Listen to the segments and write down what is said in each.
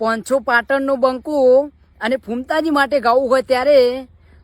પાંચસો પાટણનું બંકુ અને ફૂમતાજી માટે ગાવું હોય ત્યારે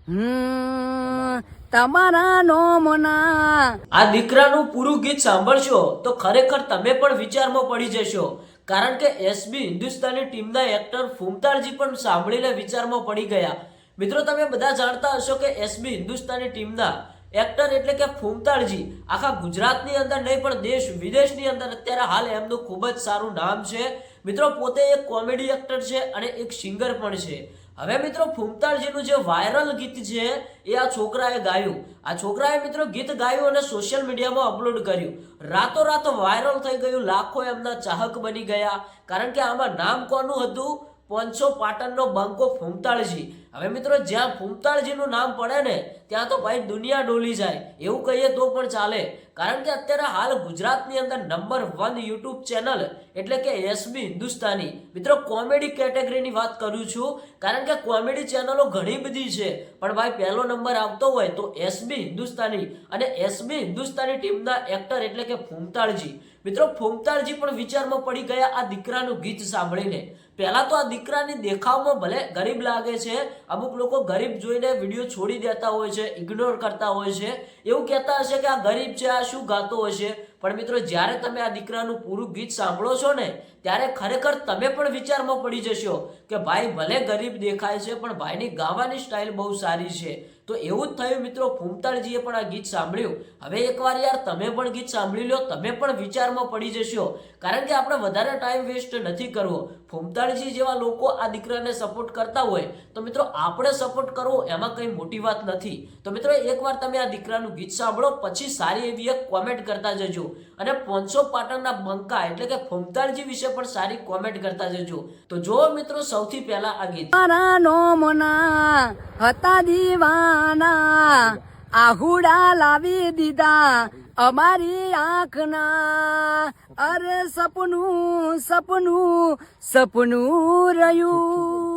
તમારા તમારા નોમના. આ દીકરાનું પૂરું ગીત સાંભળશો તો ખરેખર તમે પણ વિચારમાં પડી જશો. કારણ કે એસબી હિન્દુસ્તાની ટીમના એક્ટર ફૂમતારજી પણ સાંભળીને વિચારમાં પડી ગયા. મિત્રો, તમે બધા જાણતા હશો કે એસબી હિન્દુસ્તાની ટીમના એક્ટર એટલે કે ફૂમતાળજી આખા ગુજરાતની અંદર નહીં, પણ દેશ વિદેશની અંદર અત્યારે હાલ એમનું ખૂબ જ સારું નામ છે. મિત્રો, પોતે એક કોમેડી એક્ટર છે અને એક સિંગર પણ છે. હવે મિત્રો ફૂમતાળજીનું જે વાયરલ ગીત છે, એ આ છોકરાએ ગાયું. આ છોકરાએ મિત્રો ગીત ગાયું અને સોશિયલ મીડિયામાં અપલોડ કર્યું. રાતોરાત વાયરલ થઈ ગયું, લાખો એમના ચાહક બની ગયા. કારણ કે આમાં નામ કોનું હતું? પાંચસો પાટણનો બંકો ફૂમતાળજી. હવે મિત્રો, જ્યાં ફૂમતાળજીનું નામ પડે ને, ત્યાં તો ભાઈ દુનિયા ડોલી જાય. એવું કહીએ તો પણ ચાલે. કારણ કે અત્યારે હાલ ગુજરાતની અંદર નંબર વન યુટ્યુબ ચેનલ એટલે કે એસબી હિન્દુસ્તાની. મિત્રો કોમેડી કેટેગરીની વાત કરું છું. કારણ કે કોમેડી ચેનલો ઘણી બધી છે. પણ ભાઈ, પહેલો નંબર આવતો હોય તો એસબી હિન્દુસ્તાની. અને એસબી હિન્દુસ્તાની ટીમના એક્ટર એટલે કે ફૂમતાળજી. મિત્રો ફૂમતાળજી પણ વિચારમાં પડી ગયા આ દીકરાનું ગીત સાંભળીને. પહેલાં તો આ દીકરાની દેખાવમાં ભલે ગરીબ લાગે છે, અમુક લોકો ગરીબ જોઈને વીડિયો છોડી દેતા હોય છે ઇગ્નોર કરતા હોય છે. એવું કહેતા હશે કે આ ગરીબ છે, આ શું ગાતો હશે? પણ મિત્રો, જ્યારે તમે આ દીકરાનું પૂરું ગીત સાંભળો છો ને, ત્યારે ખરેખર તમે પણ વિચારમાં પડી જશો કે ભાઈ, ભલે ગરીબ દેખાય છે, પણ ભાઈની ગાવાની સ્ટાઇલ બહુ સારી છે. તો એવું જ થયું મિત્રો ફૂમતાળજીએ પણ આ ગીત સાંભળ્યું. હવે એકવાર યાર તમે પણ ગીત સાંભળી લો, તમે પણ વિચારમાં પડી જશો. કારણ કે આપણે વધારે ટાઈમ વેસ્ટ નથી કરવો. ફૂમતાળજી જેવા લોકો આ દીકરાને સપોર્ટ કરતા હોય, તો મિત્રો આપણે સપોર્ટ કરવો એમાં કંઈ મોટી વાત નથી. તો મિત્રો એકવાર તમે આ દીકરાનું ગીત સાંભળો, પછી સારી એવી એક કોમેન્ટ કરતા જજો. અને પોન્સો પાટણના બંકા એટલે કે ફૂમતાળજી વિશે પણ સારી કોમેન્ટ કરતા જજો. તો જો મિત્રો, સૌથી પહેલા આ ગીત. હતા નોમના હતા આહુડા લાવી દીધા અમારી આંખના. અરે સપનું સપનું સપનું રહ્યું.